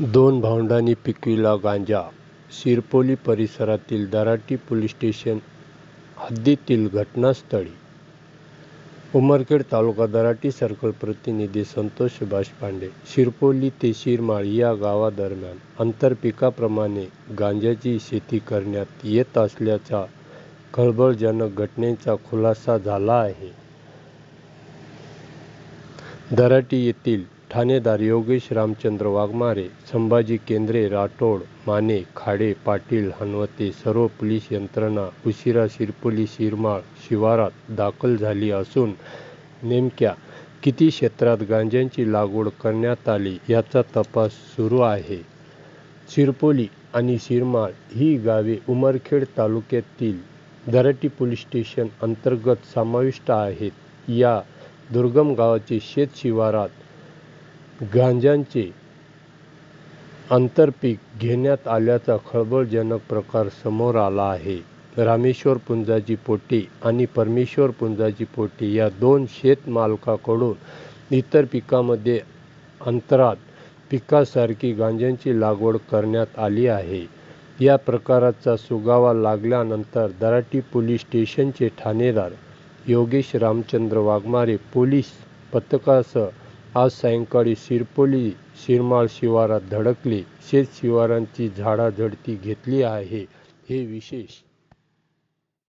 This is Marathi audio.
दोन भावंडांनी पिकविला गांजा. शिरपोली परिसरातील दराटी पोलीस स्टेशन हद्दीतील घटनास्थळी. उमरखेड तालुका दराटी सर्कल प्रतिनिधी संतोष सुभाष पांडे. शिरपोली ते शिरमाळ या गावादरम्यान आंतरपिकाप्रमाणे गांजाची शेती करण्यात येत असल्याच्या खळबळजनक घटनेचा खुलासा झाला आहे. दराटी येथील ठाणेदार योगेश रामचंद्र वाघमारे संभाजी केंद्रे राठोड माने खाडे पाटील हनवते सर्व पोलीस यंत्रणा उशिरा शिरपोली शिरमाळ शिवारात दाखल झाली असून नेमक्या किती क्षेत्रात गांज्यांची लागवड करण्यात आली याचा तपास सुरू आहे. शिरपोली आणि शिरमाळ ही गावे उमरखेड तालुक्यातील दराटी पोलीस स्टेशन अंतर्गत समाविष्ट आहेत. या दुर्गम गावाचे शेत शिवारात गांजाचे आंतरपीक घेण्यात आल्याचा खळबळजनक प्रकार समोर आला आहे. रामेश्वर पुंजाजी पोटे आणि परमेश्वर पुंजाजी पोटे या दोन शेतमालकाकडून इतर पिकांमध्ये अंतरात पिकासारखी गांजाची लागवड करण्यात आली आहे. या प्रकाराचा सुगावा लागल्यानंतर दराटी पोलीस स्टेशनचे ठाणेदार योगेश रामचंद्र वाघमारे पोलीस पथकासह आज सायंकाळी शिरपोली शिरमाळ शिवारात धडकले. शेत शिवारांची झाडाझडती घेतली आहे. हे विशेष